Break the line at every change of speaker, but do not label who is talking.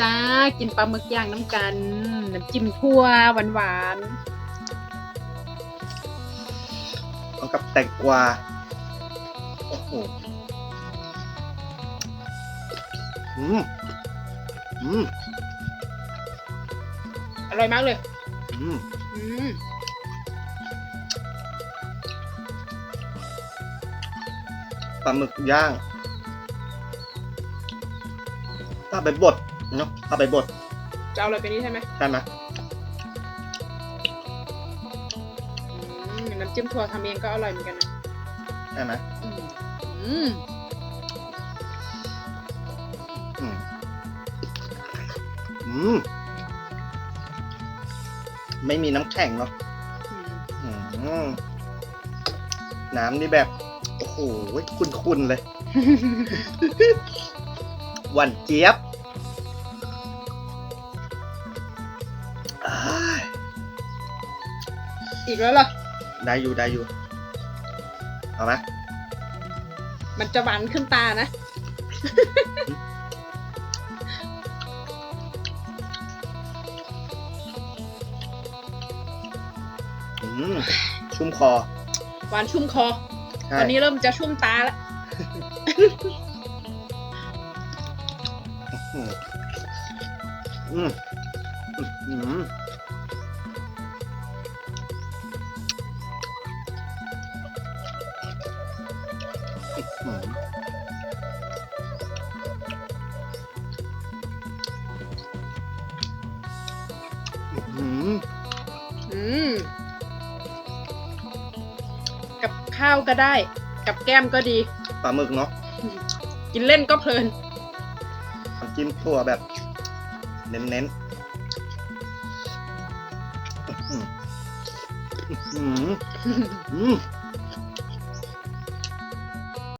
จ้ากินปลาหมึกย่างน้ำกันน้ำจิ้มทั่วหวานหวาน
เอากับแตงกวาโอ้โหอืมอืม
ๆอร่อยมากเลย
อืม
อืม
ปลาหมึกย่าง ถ้าไปบดเนาะถ้าไปบด
จะเอาอะไรไปนี้ใช่ไหม
ได้ไหม
อืมน้ำจิ้มถั่วทำเองก็อร่อยเหมือนกันนะ
ได้ไหม
อืมอืม
อืมอืมไม่มีน้ำแข็งเนาะ
อืม
อืมน้ำนี่แบบ โอ้โหคุณๆเลยห วานเจี๊ยบอ้าย
อีกแล้วเหรอ
ได้อยู่ได้อยู่ เอาไหม
มันจะหวานขึ้นตานะ
อืมชุ่มคอ
หวานชุ่มคอ
ใช่
ตอนนี้เริ่มจะชุ่มตาแล้ว
อืมอืมอืมอืมอืม
อืม กับข้าวก็ได้ กับแก้มก็ดี
ปลาหมึกเนาะ
กินเล่นก็เพลิน
จิ้มถั่วแบบ เน้นๆอืมอืม